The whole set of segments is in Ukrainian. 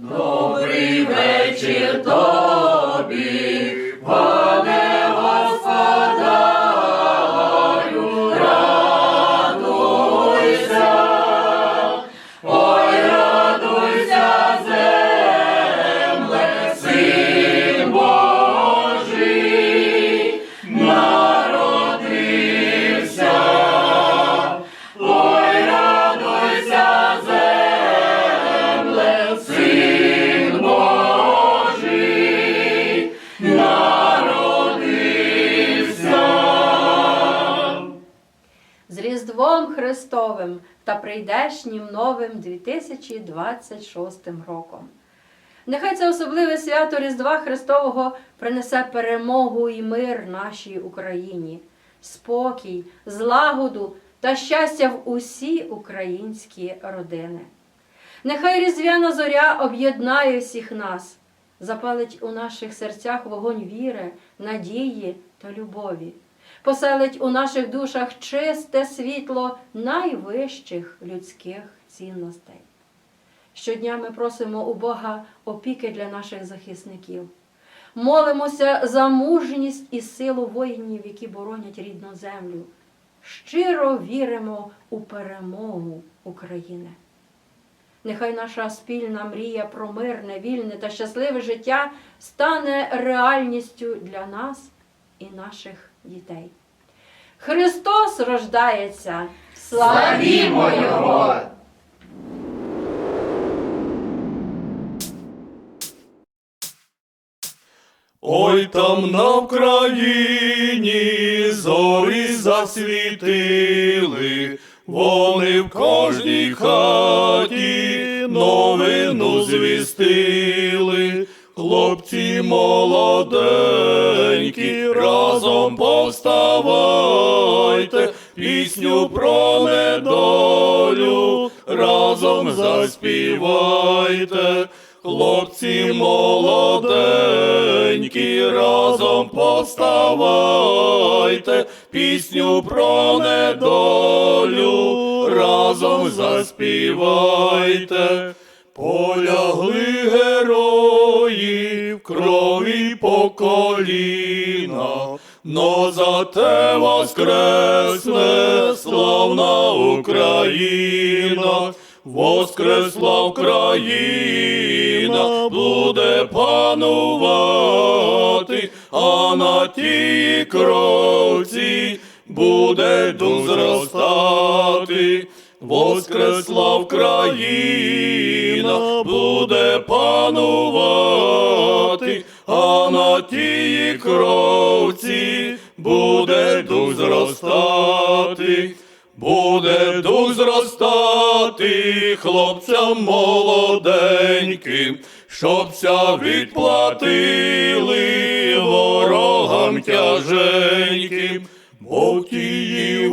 Добрий вечір Христовим та прийдешнім новим 2026 роком. Нехай це особливе свято Різдва Христового принесе перемогу і мир нашій Україні, спокій, злагоду та щастя в усі українські родини. Нехай різдвяна зоря об'єднає всіх нас, запалить у наших серцях вогонь віри, надії та любові, поселить у наших душах чисте світло найвищих людських цінностей. Щодня ми просимо у Бога опіки для наших захисників. Молимося за мужність і силу воїнів, які боронять рідну землю. Щиро віримо у перемогу України. Нехай наша спільна мрія про мирне, вільне та щасливе життя стане реальністю для нас і наших дітей. Христос рождається! Славімо Його! Ой там на Вкраїні зорі засвітили, вони в кожній хаті новину звістили. Хлопці молоденькі, разом повставайте, пісню про недолю разом заспівайте. Хлопці молоденькі, разом повставайте, пісню про недолю разом заспівайте. Полягли герої крові по коліна, но зате воскресне славна Україна, воскресла Україна, буде панувати, а на тій кровці буде дух зростати. Воскресла Україна, буде панувати, а на тій кровці буде дух зростати, буде дух зростати хлопцям молоденьким, щобся відплатили ворогам тяженьким, бо тії є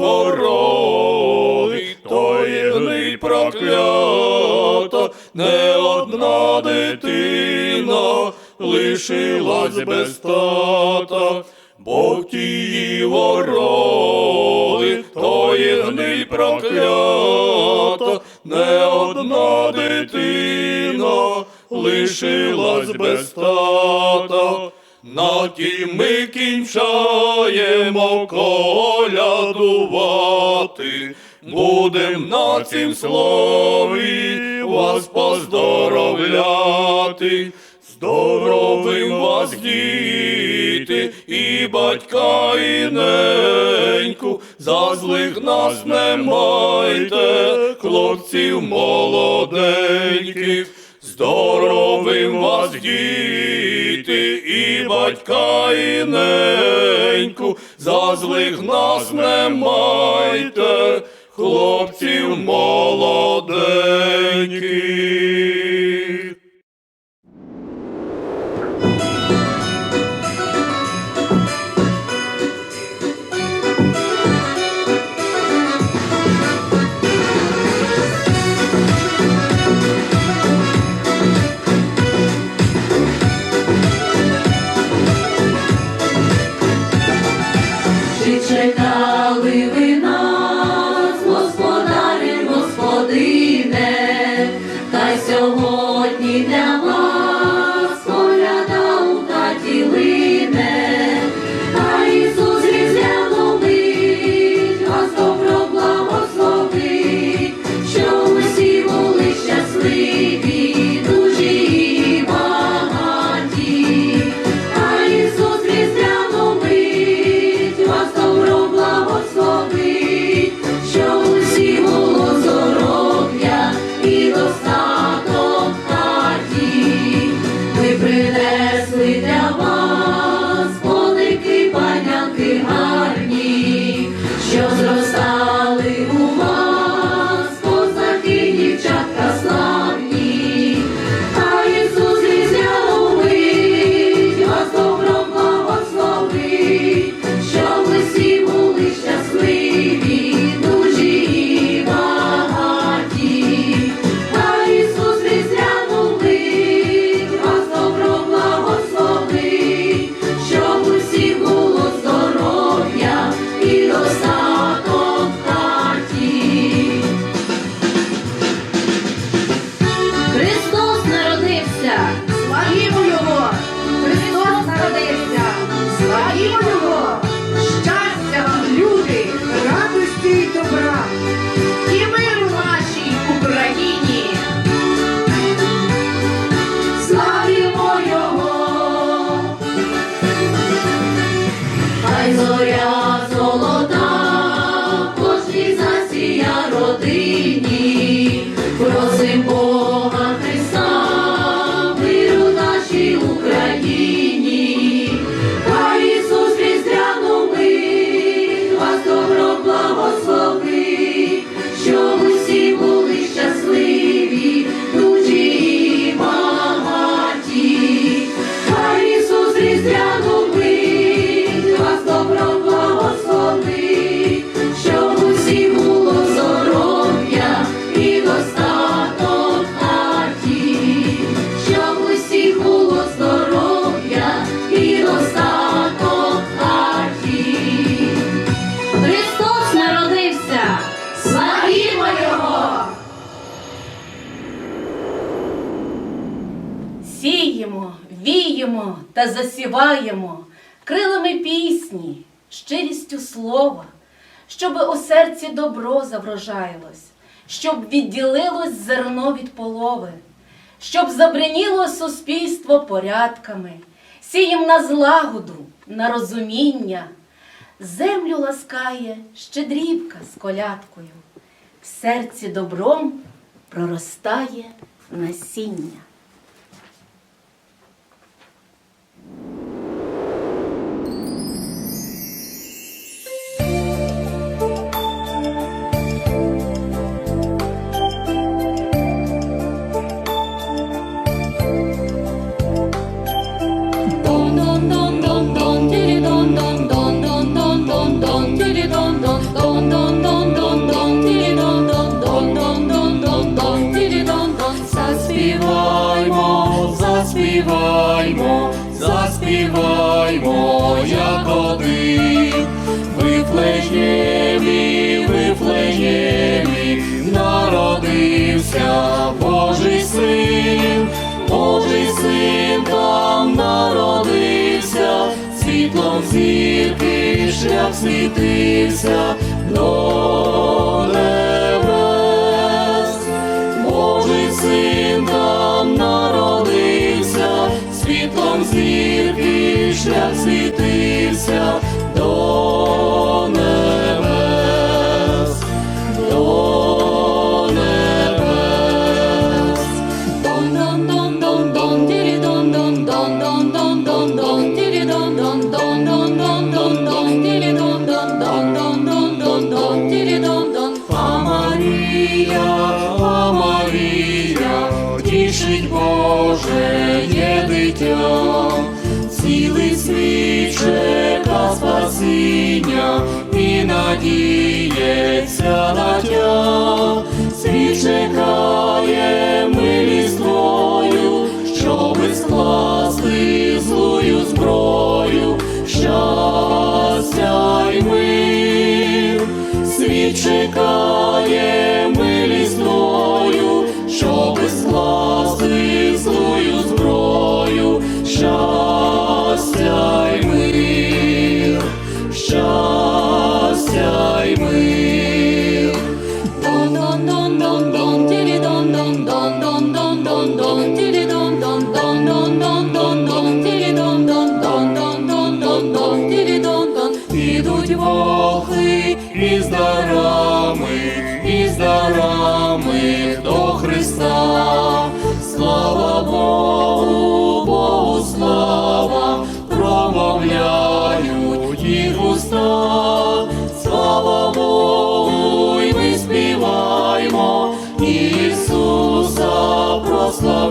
проклята, не одна дитина лишилась без тата, бо тії вороги, то є проклята, не одна дитина лишилась без тата. На ті ми кінчаємо колядувати, будем на цім слові вас поздоровляти. Здоровим вас діти, і батька, і неньку, за злих нас не майте, хлопців молоденьких. Здоровим вас діти, і батька, і неньку, за злих нас не майте, хлопців молоденьких. Та засіваємо крилами пісні, щирістю слова, щоб у серці добро заврожаїлось, щоб відділилось зерно від полови, щоб забриніло суспільство порядками, сієм на злагоду, на розуміння. Землю ласкає щедрівка з колядкою, в серці добром проростає насіння. Заспіваймо, заспіваймо, як один. Вифлеємі, Вифлеємі, народився Божий син, Божий син там народився, світлом зірки шлях світився до шлях світився чекає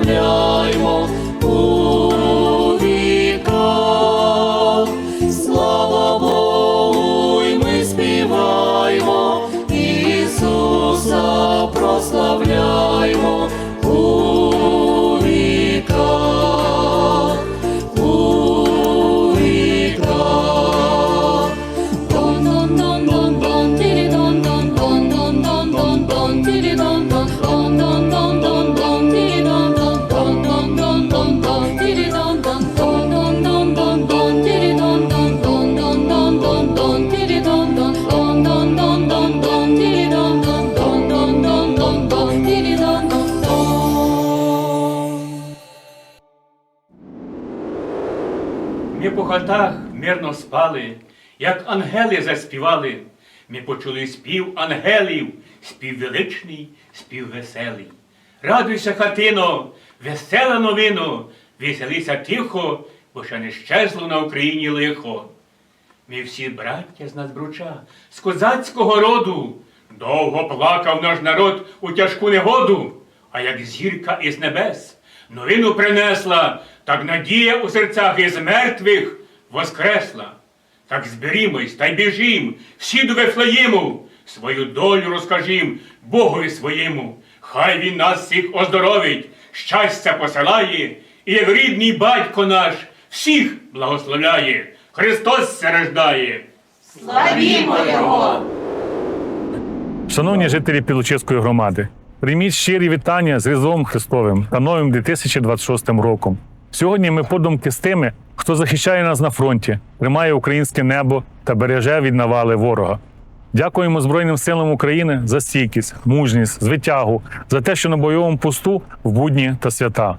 прославляємо спали, як ангели заспівали. Ми почули спів ангелів, спів величний, спів веселий. Радуйся, хатино, весела новино, веселися тихо, бо ще не щезло на Україні лихо. Ми всі браття з надбруча, з козацького роду. Довго плакав наш народ у тяжку негоду, а як зірка із небес новину принесла, так надія у серцях із мертвих воскресла. Так зберімось та й біжім, всі до Вифлеєму, свою долю розкажім Богові своєму. Хай він нас всіх оздоровить, щастя посилає, і як рідний батько наш всіх благословляє. Христос се рождає. Славімо Його! Шановні жителі Пілочиської громади, прийміть щирі вітання з Різдвом Христовим та новим 2026 роком. Сьогодні ми подумки з тими, хто захищає нас на фронті, тримає українське небо та береже від навали ворога. Дякуємо Збройним силам України за стійкість, мужність, звитягу, за те, що на бойовому посту в будні та свята.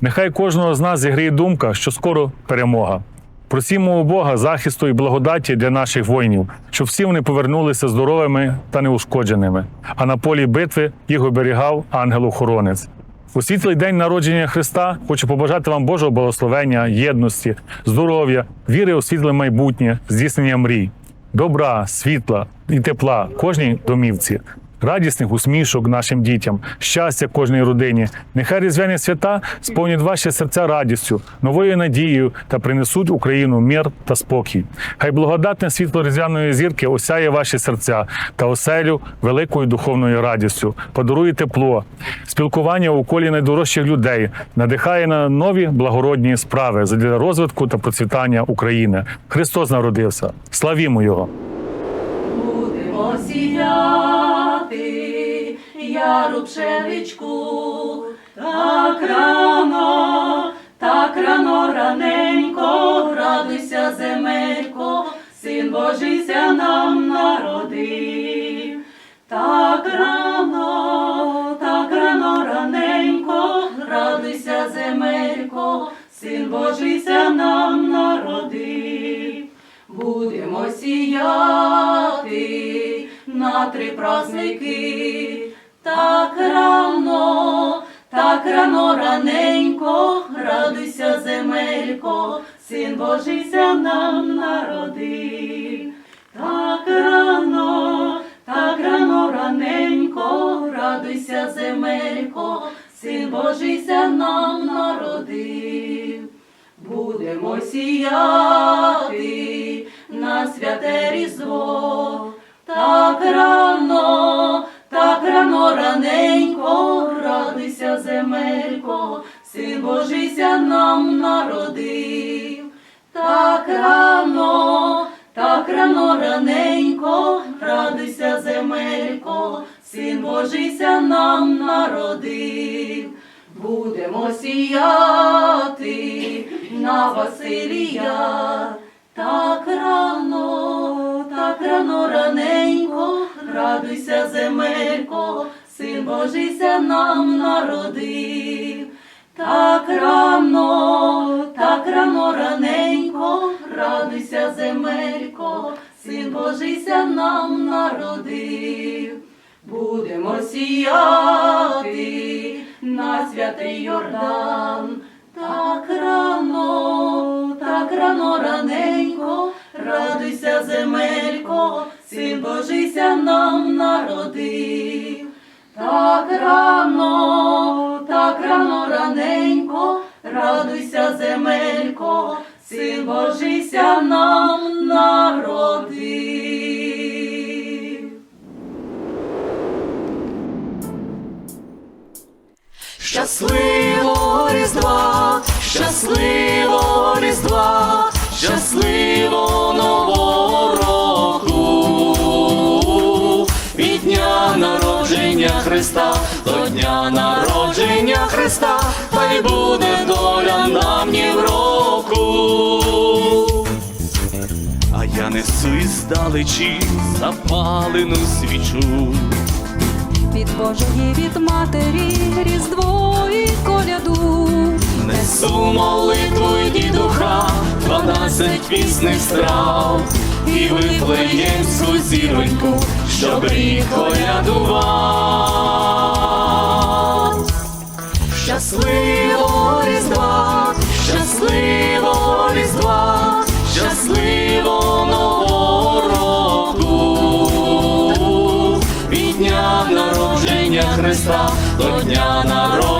Нехай кожного з нас зігріє думка, що скоро перемога. Просімо у Бога захисту і благодаті для наших воїнів, щоб всі вони повернулися здоровими та неушкодженими. А на полі битви їх оберігав ангел-охоронець. У світлий день народження Христа хочу побажати вам Божого благословення, єдності, здоров'я, віри у світле майбутнє, здійснення мрій, добра, світла і тепла кожній домівці. Радісних усмішок нашим дітям, щастя кожній родині. Нехай різдвяні свята сповнять ваші серця радістю, новою надією та принесуть Україну мир та спокій. Хай благодатне світло різдвяної зірки осяє ваші серця та оселю великою духовною радістю, подарує тепло, спілкування у колі найдорожчих людей, надихає на нові благородні справи для розвитку та процвітання України. Христос народився. Славімо Його! Сіяти яру пшеничку, так рано, так рано раненько, радуйся, земелько, син Божий ся нам народив. Так рано, так рано раненько, радуйся, земелько, син Божий ся нам народив. Будемо сіяти на три праздники, так рано, так рано раненько, радуйся, земелько, син Божий ся нам народив. Так рано, так рано раненько, радуйся, земелько, син Божий ся нам народив. Будемо сіяти на святе різдво, так рано, так рано раненько, радуйся, земелько, син Божий ся нам народив. Так рано, так рано раненько, радуйся, земелько, син Божий ся нам народив. Будемо сіяти на Василія, так рано, так рано радуйся, земелько, син Божий ся нам народив. Так рано, так рано раненько, радуйся, земелько, син Божий ся нам народив. Будемо сіяти на святий Йордан, так рано, так рано раненько, радуйся, земелько, син Божий ся нам народив. Так рано, так рано раненько, радуйся, земелько, син Божий ся нам народив. Щасливого Різдва, щасливого Різдва, щасливого Христа до дня народження Христа, хай буде доля нам ні в року. А я несу іздалечі запалену свічу. від Божої, від матері, різдво і коляду. Несу молитву й дідуха, дванадцять пісних страв, і виплеємську зіроньку, щоб рік колядував. Щасливого Різдва, щасливого Різдва, щасливого Нового року. Від дня народження Христа до дня народження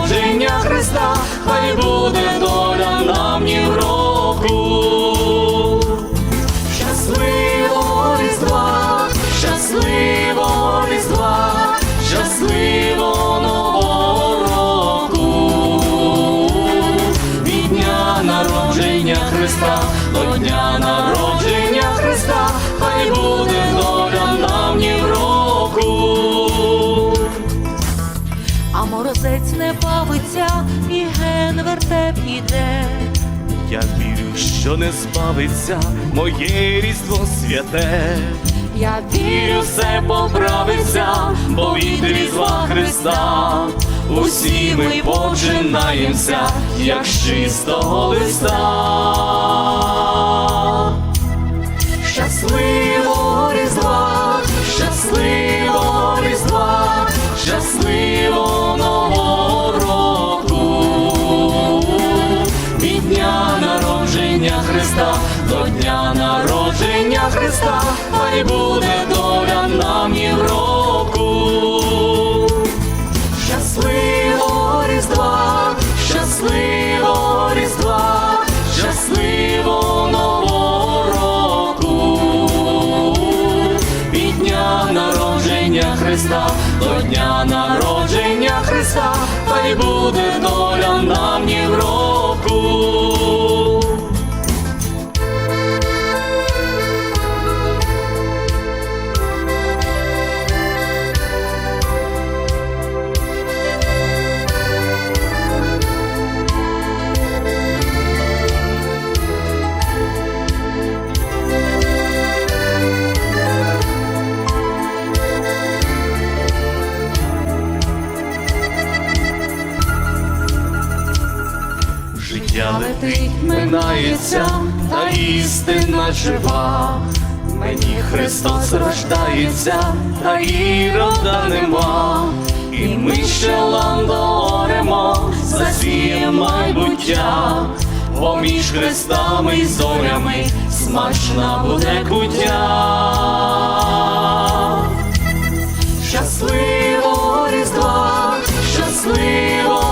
що не збавиться моє різдво святе. Я Вірю, все поправиться, бо від різдва Христа. Усі ми починаємося, як з чистого листа. Щасливого Христа, хай буде доля нам в року. Щасливого Різдва, щасливого Різдва, щасливого Нового року. Від дня народження Христа до дня народження Христа, хай буде доля нам ні летить, минається, та істина жива. Мені Христос рождається, та ірода нема. І ми ще ландоремо, засіє майбуття, поміж хрестами й зорями смачна буде куття. Щасливого Різдва, Різдва,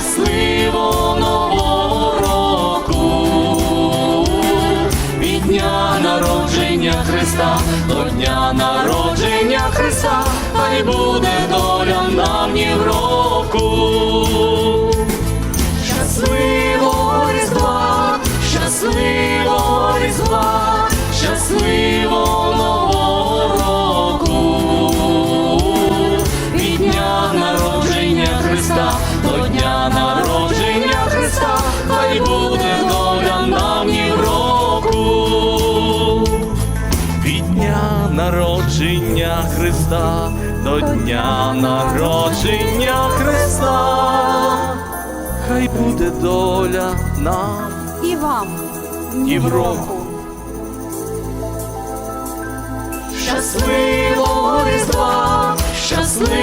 щасливого Нового року. Від дня народження Христа до дня народження Христа, хай буде доля нам ні дня народження Христа, хай буде доля нам і вам, і в року. Щасливого різдва, щасливого.